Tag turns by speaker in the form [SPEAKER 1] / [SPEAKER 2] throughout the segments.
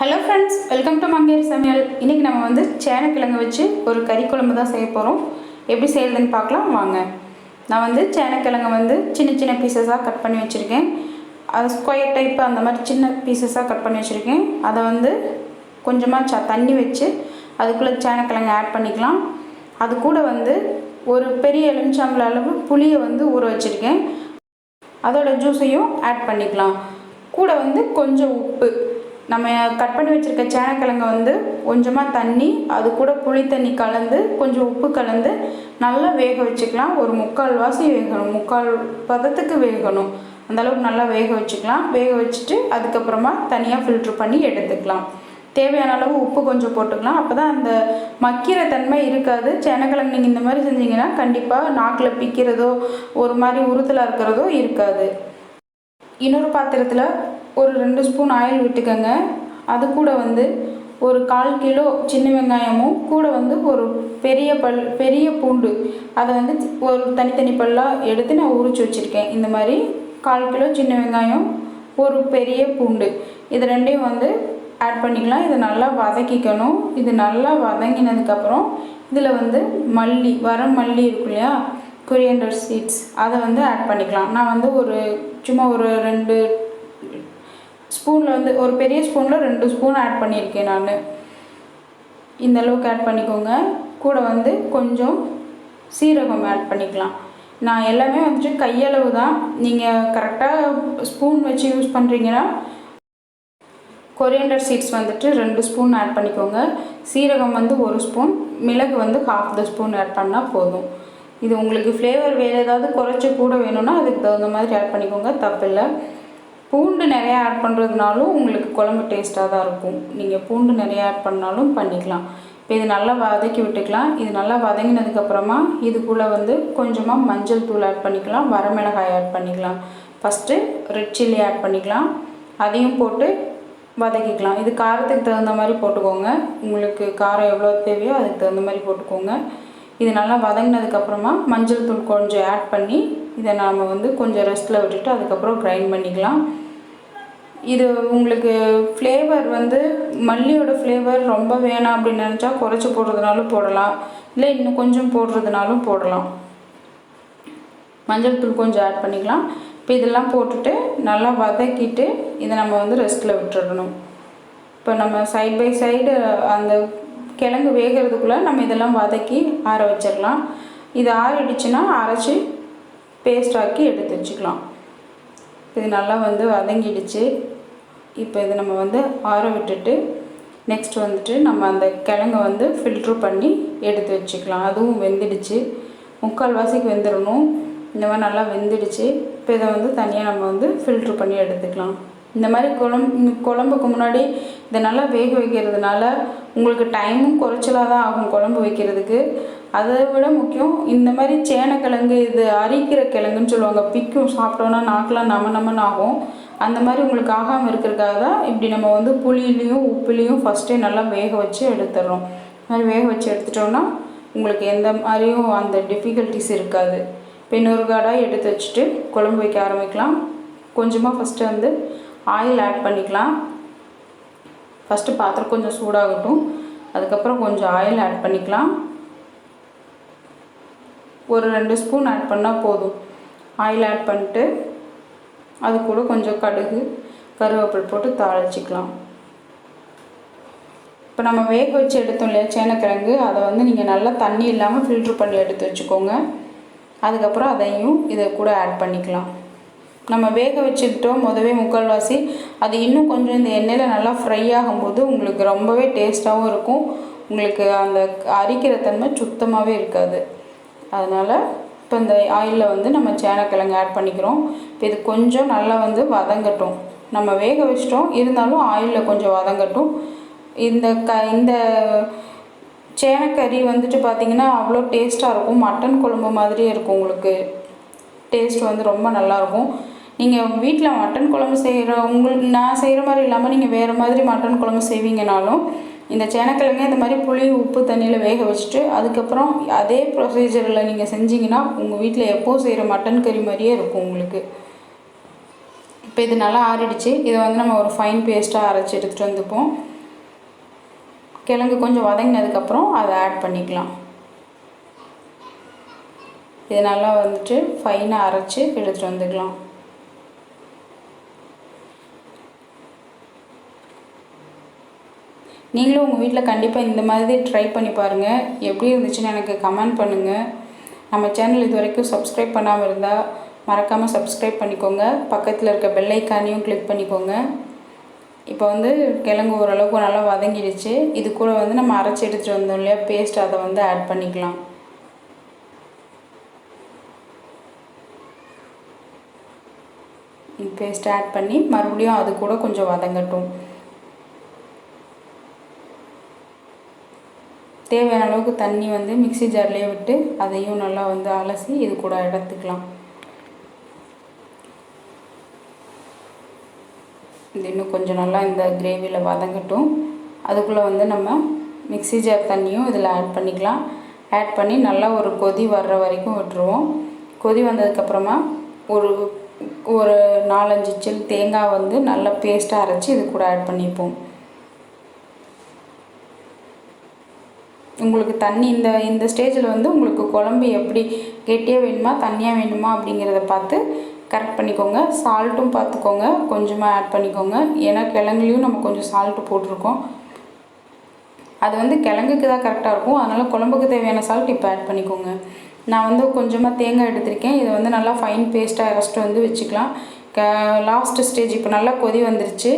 [SPEAKER 1] Hello friends welcome to மங்கேர் சமையல் இன்றைக்கி நம்ம வந்து சேனக்கிழங்கு வச்சு ஒரு கறி குழம்பு தான் செய்ய போகிறோம் எப்படி செய்யறதுன்னு பார்க்கலாம் வாங்க. நான் வந்து சேனக்கிழங்கு வந்து சின்ன சின்ன பீசஸாக கட் பண்ணி வச்சுருக்கேன். அது ஸ்கொயர் டைப் அந்த மாதிரி சின்ன பீசஸாக கட் பண்ணி வச்சுருக்கேன். அதை வந்து கொஞ்சமாக ச தண்ணி வச்சு அதுக்குள்ளே சேனக்கிழங்கு ஆட் பண்ணிக்கலாம். அது கூட வந்து ஒரு பெரிய எலுமிச்சாம்பழ அளவு புளியை வந்து ஊற வச்சுருக்கேன். அதோட ஜூஸையும் ஆட் பண்ணிக்கலாம். கூட வந்து கொஞ்சம் உப்பு. நம்ம கட் பண்ணி வச்சுருக்க சேனக்கிழங்க வந்து கொஞ்சமாக தண்ணி அது கூட புளி தண்ணி கலந்து கொஞ்சம் உப்பு கலந்து நல்லா வேக வச்சுக்கலாம். ஒரு முக்கால் வாசி வேகணும். முக்கால் பதத்துக்கு வேகணும். அந்தளவுக்கு நல்லா வேக வச்சுக்கலாம். வேக வச்சுட்டு அதுக்கப்புறமா தனியாக ஃபில்ட்ரு பண்ணி எடுத்துக்கலாம். தேவையான அளவு உப்பு கொஞ்சம் போட்டுக்கலாம். அப்போ தான் அந்த மக்கிற தன்மை இருக்காது. சேனக்கிழங்கு நீங்கள் இந்த மாதிரி செஞ்சீங்கன்னா கண்டிப்பாக நாக்கில் பிக்கிறதோ ஒரு மாதிரி உறுத்தலாக இருக்கிறதோ இருக்காது. இன்னொரு பாத்திரத்தில் ஒரு ரெண்டு ஸ்பூன் ஆயில் விட்டுக்கோங்க. அது கூட வந்து ஒரு கால் கிலோ சின்ன வெங்காயமும் கூட வந்து ஒரு பெரிய பல் பெரிய பூண்டு. அதை வந்து ஒரு தனித்தனி பல்லாக எடுத்து நான் உரிச்சு வச்சுருக்கேன். இந்த மாதிரி கால் கிலோ சின்ன வெங்காயம் ஒரு பெரிய பூண்டு. இது ரெண்டையும் வந்து ஆட் பண்ணிக்கலாம். இதை நல்லா வதக்கிக்கணும். இது நல்லா வதங்கினதுக்கப்புறம் இதில் வந்து மல்லி வர மல்லி இருக்கும் இல்லையா? கொரியண்டர் சீட்ஸ் அதை வந்து ஆட் பண்ணிக்கலாம். நான் வந்து ஒரு சும்மா ஒரு ரெண்டு ஸ்பூனில் வந்து ஒரு பெரிய ஸ்பூனில் ரெண்டு ஸ்பூன் ஆட் பண்ணியிருக்கேன் நான். இந்த அளவுக்கு ஆட் பண்ணிக்கோங்க. கூட வந்து கொஞ்சம் சீரகம் ஆட் பண்ணிக்கலாம். நான் எல்லாமே வந்துட்டு கையளவு தான். நீங்கள் கரெக்டாக ஸ்பூன் வச்சு யூஸ் பண்ணுறீங்கன்னா கொரியண்டர் சீட்ஸ் வந்துட்டு ரெண்டு ஸ்பூன் ஆட் பண்ணிக்கோங்க. சீரகம் வந்து ஒரு ஸ்பூன் மிளகு வந்து ஹாஃப் த ஸ்பூன் ஆட் பண்ணால் போதும். இது உங்களுக்கு ஃப்ளேவர் வேறு ஏதாவது குறைச்சி கூட வேணும்னா அதுக்கு தகுந்த மாதிரி ஆட் பண்ணிக்கோங்க. தப்பில்லை. பூண்டு நிறையா ஆட் பண்ணுறதுனாலும் உங்களுக்கு குழம்பு டேஸ்ட்டாக தான் இருக்கும். நீங்கள் பூண்டு நிறையா ஆட் பண்ணாலும் பண்ணிக்கலாம். இப்போ இது நல்லா வதக்கி விட்டுக்கலாம். இது நல்லா வதங்கினதுக்கப்புறமா இதுக்குள்ளே வந்து கொஞ்சமாக மஞ்சள் தூள் ஆட் பண்ணிக்கலாம். வரமிளகாய் ஆட் பண்ணிக்கலாம். ஃபஸ்ட்டு ரெட் சில்லி ஆட் பண்ணிக்கலாம். அதையும் போட்டு வதக்கிக்கலாம். இது காரத்துக்கு தகுந்த மாதிரி போட்டுக்கோங்க. உங்களுக்கு காரம் எவ்வளோ தேவையோ அதுக்கு தகுந்த மாதிரி போட்டுக்கோங்க. இது நல்லா வதங்கினதுக்கப்புறமா மஞ்சள் தூள் கொஞ்சம் ஆட் பண்ணி இதை நாம் வந்து கொஞ்சம் ரெஸ்ட்டில் விட்டுட்டு அதுக்கப்புறம் கிரைண்ட் பண்ணிக்கலாம். இது உங்களுக்கு ஃப்ளேவர் வந்து மல்லியோட ஃப்ளேவர் ரொம்ப வேணாம் அப்படின்னு நினச்சா குறைச்சி போடுறதுனாலும் போடலாம். இல்லை இன்னும் கொஞ்சம் போடுறதுனாலும் போடலாம். மஞ்சள் தூள் கொஞ்சம் ஆட் பண்ணிக்கலாம். இப்போ இதெல்லாம் போட்டுட்டு நல்லா வதக்கிட்டு இதை நம்ம வந்து ரெஸ்ட்டில் விட்டுடணும் இப்போ நம்ம சைட் பை சைடு அந்த கிழங்கு வேகிறதுக்குள்ளே நம்ம இதெல்லாம் வதக்கி ஆற வச்சிடலாம் இது ஆறிடுச்சுன்னா அரைச்சி பேஸ்ட் ஆக்கி எடுத்து வச்சுக்கலாம். இது நல்லா வந்து வதங்கிடுச்சு. இப்போ இது நம்ம வந்து ஆற விட்டுட்டு நெக்ஸ்ட் வந்துட்டு நம்ம அந்த கிழங்க வந்து ஃபில்ட்ரு பண்ணி எடுத்து வச்சுக்கலாம். அதுவும் வெந்துடுச்சு. முக்கால் வாசிக்கு வெந்துடணும் இந்த மாதிரி நல்லா வெந்துடுச்சு. இப்போ இதை வந்து தனியாக நம்ம வந்து ஃபில்ட்ரு பண்ணி எடுத்துக்கலாம். இந்த மாதிரி குழம்பு குழம்புக்கு முன்னாடி இதை நல்லா வேக வைக்கிறதுனால உங்களுக்கு டைமும் குறைச்சலாக தான் ஆகும் குழம்பு வைக்கிறதுக்கு. அதை விட முக்கியம் இந்த மாதிரி சேனக்கிழங்கு இது அரிக்கிற கிழங்குன்னு சொல்லுவாங்க பிக்கும் சாப்பிட்டோன்னா நாக்கெலாம் நம நமன்னு ஆகும். அந்த மாதிரி உங்களுக்கு ஆகாமல் இருக்கிறதுக்காக தான் இப்படி நம்ம வந்து புளியிலையும் உப்புலேயும் ஃபஸ்ட்டே நல்லா வேக வச்சு எடுத்துடுறோம். இந்த மாதிரி வேக வச்சு எடுத்துட்டோம்னா உங்களுக்கு எந்த மாதிரியும் அந்த டிஃபிகல்ட்டிஸ் இருக்காது. இப்போ இன்னொரு காடாக எடுத்து வச்சுட்டு குழம்பு வைக்க ஆரம்பிக்கலாம். கொஞ்சமாக ஃபஸ்ட்டு வந்து ஆயில் ஆட் பண்ணிக்கலாம். ஃபஸ்ட்டு பாத்திரம் கொஞ்சம் சூடாகட்டும். அதுக்கப்புறம் கொஞ்சம் ஆயில் ஆட் பண்ணிக்கலாம். ஒரு ரெண்டு ஸ்பூன் ஆட் பண்ணால் போதும். ஆயில் ஆட் பண்ணிட்டு அது கூட கொஞ்சம் கடுகு கருவேப்பில் போட்டு தாளிச்சிக்கலாம். இப்போ நம்ம வேக வச்சு எடுத்தோம் இல்லையா சேனக்கிழங்கு அதை வந்து நீங்கள் நல்லா தண்ணி இல்லாமல் ஃபில்ட்ரு பண்ணி எடுத்து வச்சுக்கோங்க. அதுக்கப்புறம் அதையும் இதை கூட ஆட் பண்ணிக்கலாம். நம்ம வேக வச்சுக்கிட்டோம் முதவே முக்கால்வாசி. அது இன்னும் கொஞ்சம் இந்த எண்ணெயில் நல்லா ஃப்ரை ஆகும்போது உங்களுக்கு ரொம்பவே டேஸ்ட்டாகவும் இருக்கும். உங்களுக்கு அந்த அரிக்கிற தன்மை சுத்தமாகவே இருக்காது. அதனால் இப்போ இந்த ஆயிலில் வந்து நம்ம சேனக்கிழங்கு ஆட் பண்ணிக்கிறோம். இப்போ இது கொஞ்சம் நல்லா வந்து வதங்கட்டும். நம்ம வேக வச்சிட்டோம். இருந்தாலும் ஆயிலில் கொஞ்சம் வதங்கட்டும். இந்த க இந்த சேனக்கறி வந்துட்டு பார்த்திங்கன்னா அவ்வளோ டேஸ்ட்டாக இருக்கும். மட்டன் குழம்பு மாதிரியே இருக்கும். உங்களுக்கு டேஸ்ட் வந்து ரொம்ப நல்லாயிருக்கும் நீங்கள் வீட்டில் மட்டன் குழம்பு செய்கிற உங்களுக்கு நான் செய்கிற மாதிரி இல்லாமல் நீங்கள் வேறு மாதிரி மட்டன் குழம்பு செய்வீங்கனாலும் இந்த சேனக்கிழங்கு இந்த மாதிரி புளி உப்பு தண்ணியில் வேக வச்சுட்டு அதுக்கப்புறம் அதே ப்ரொசீஜரில் நீங்கள் செஞ்சீங்கன்னா உங்கள் வீட்டில் எப்போ செய்கிற மட்டன் கறி மாதிரியே இருக்கும் உங்களுக்கு. இப்போ இது நல்லா ஆறிடுச்சு. இதை வந்து நம்ம ஒரு ஃபைன் பேஸ்ட்டாக அரைச்சி எடுத்துகிட்டு வந்துப்போம். கிழங்கு கொஞ்சம் வதங்கினதுக்கப்புறம் அதை ஆட் பண்ணிக்கலாம். இது நல்லா வந்துட்டு ஃபைனாக அரைச்சி எடுத்துகிட்டு வந்துக்கலாம். நீங்களும் உங்கள் வீட்டில் கண்டிப்பாக இந்த மாதிரி ட்ரை பண்ணி பாருங்கள் எப்படி இருந்துச்சுன்னு எனக்கு கமெண்ட் பண்ணுங்கள் நம்ம சேனல் இது வரைக்கும் சப்ஸ்கிரைப் பண்ணாமல் இருந்தால் மறக்காமல் சப்ஸ்கிரைப் பண்ணிக்கோங்க. பக்கத்தில் இருக்க பெல்லைக்கானையும் கிளிக் பண்ணிக்கோங்க. இப்போ வந்து கிழங்கு ஓரளவுக்கு நல்லா வதங்கிடுச்சு. இது கூட வந்து நம்ம அரைச்சி எடுத்துகிட்டு வந்தோம் இல்லையா? பேஸ்ட் அதை வந்து ஆட் பண்ணிக்கலாம். பேஸ்ட் ஆட் பண்ணி மறுபடியும் அது கூட கொஞ்சம் வதங்கட்டும். தேவையான அளவுக்கு தண்ணி வந்து மிக்சி ஜார்லேயே விட்டு அதையும் நல்லா வந்து அலசி இது கூட எடுத்துக்கலாம். இது இன்னும் கொஞ்சம் நல்லா இந்த கிரேவியில் வதங்கட்டும். அதுக்குள்ளே வந்து நம்ம மிக்சி ஜார் தண்ணியும் இதில் ஆட் பண்ணிக்கலாம். ஆட் பண்ணி நல்லா ஒரு கொதி வர்ற வரைக்கும் விட்டுருவோம். கொதி வந்ததுக்கப்புறமா ஒரு ஒரு நாலஞ்சு சில் தேங்காய் வந்து நல்லா பேஸ்ட்டாக அரைச்சி இது கூட ஆட் பண்ணிப்போம். உங்களுக்கு தண்ணி இந்த இந்த ஸ்டேஜில் வந்து உங்களுக்கு குழம்பு எப்படி கெட்டியாக வேணுமா தண்ணியாக வேணுமா அப்படிங்கிறத பார்த்து கரெக்ட் பண்ணிக்கோங்க. சால்ட்டும் பார்த்துக்கோங்க. கொஞ்சமாக ஆட் பண்ணிக்கோங்க. ஏன்னா கிழங்குலேயும் நம்ம கொஞ்சம் சால்ட்டு போட்டிருக்கோம். அது வந்து கிழங்குக்கு தான் கரெக்டாக இருக்கும். அதனால் குழம்புக்கு தேவையான சால்ட் இப்போ ஆட் பண்ணிக்கோங்க. நான் வந்து கொஞ்சமாக தேங்காய் எடுத்திருக்கேன். இதை வந்து நல்லா ஃபைன் பேஸ்ட்டாக அரைச்சிட்டு வந்து வச்சுக்கலாம். க லாஸ்ட்டு ஸ்டேஜ் இப்போ நல்லா கொதி வந்துருச்சு.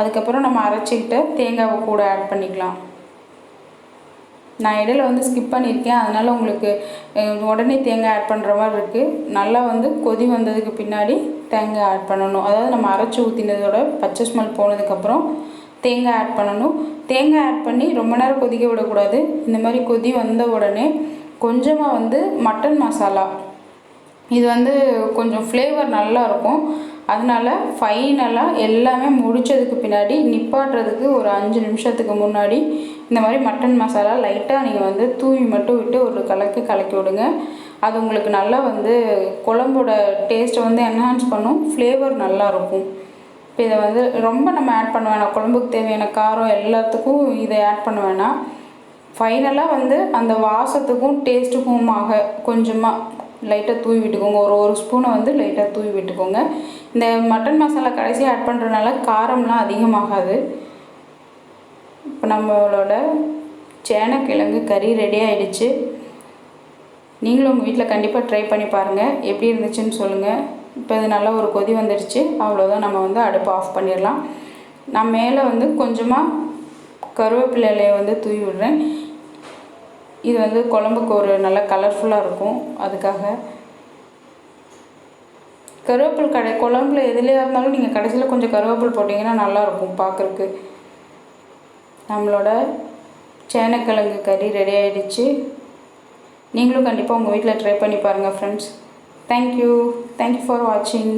[SPEAKER 1] அதுக்கப்புறம் நம்ம அரைச்சிக்கிட்ட தேங்காவை கூட ஆட் பண்ணிக்கலாம். நான் இடையில வந்து ஸ்கிப் பண்ணியிருக்கேன். அதனால் உங்களுக்கு உடனே தேங்காய் ஆட் பண்ணுற மாதிரி இருக்குது நல்லா வந்து கொதி வந்ததுக்கு பின்னாடி தேங்காய் ஆட் பண்ணணும். அதாவது நம்ம அரைச்சி ஊற்றினதோட பச்சை ஸ்மெல் போனதுக்கப்புறம் தேங்காய் ஆட் பண்ணணும். தேங்காய் ஆட் பண்ணி ரொம்ப நேரம் கொதிக்க விடக்கூடாது. இந்த மாதிரி கொதி வந்த உடனே கொஞ்சமாக வந்து மட்டன் மசாலா இது வந்து கொஞ்சம் ஃப்ளேவர் நல்லா இருக்கும். அதனால ஃபைனலாக எல்லாமே முடித்ததுக்கு பின்னாடி நிப்பாட்டுறதுக்கு ஒரு அஞ்சு நிமிஷத்துக்கு முன்னாடி இந்த மாதிரி மட்டன் மசாலா லைட்டாக நீங்கள் வந்து தூவி மட்டும் விட்டு ஒரு கலக்கு கலக்கி விடுங்க. அது உங்களுக்கு நல்லா வந்து குழம்போட டேஸ்ட்டை வந்து என்ஹான்ஸ் பண்ணும். ஃப்ளேவர் நல்லாயிருக்கும் இப்போ இதை வந்து ரொம்ப நம்ம ஆட் பண்ண வேணாம். குழம்புக்கு தேவையான காரம் எல்லாத்துக்கும் இதை ஆட் பண்ண வேணாம். ஃபைனலாக வந்து அந்த வாசத்துக்கும் டேஸ்ட்டுக்குமாக கொஞ்சமாக லைட்டாக தூவி விட்டுக்கோங்க. ஒரு ஒரு ஸ்பூனை வந்து லைட்டாக தூவி விட்டுக்கோங்க. இந்த மட்டன் மசாலா கடைசியாக ஆட் பண்ணுறதுனால காரம்லாம் அதிகமாகாது. இப்போ நம்மளோட சேனக்கிழங்கு கறி ரெடி ஆகிடுச்சு நீங்களும் உங்கள் வீட்டில் கண்டிப்பாக ட்ரை பண்ணி பாருங்கள் எப்படி இருந்துச்சுன்னு சொல்லுங்கள் இப்போ இது நல்லா ஒரு கொதி வந்துடுச்சு. அவ்வளோதான் நம்ம வந்து அடுப்பு ஆஃப் பண்ணிடலாம். நான் மேலே வந்து கொஞ்சமாக கருவேப்பிலையை வந்து தூவி விடுறேன். இது வந்து குழம்புக்கு ஒரு நல்ல கலர்ஃபுல்லாக இருக்கும். அதுக்காக கருவேப்பில் கடை குழம்புல எதுலேயா இருந்தாலும் நீங்கள் கடைசியில் கொஞ்சம் கருவேப்பில் போட்டிங்கன்னா நல்லாயிருக்கும் பார்க்குறக்கு நம்மளோட சேனக்கிழங்கு கறி ரெடி ஆகிடுச்சு நீங்களும் கண்டிப்பாக உங்கள் வீட்டில் ட்ரை பண்ணி பாருங்கள் ஃப்ரெண்ட்ஸ் தேங்க்யூ தேங்க்யூ ஃபார் வாட்சிங்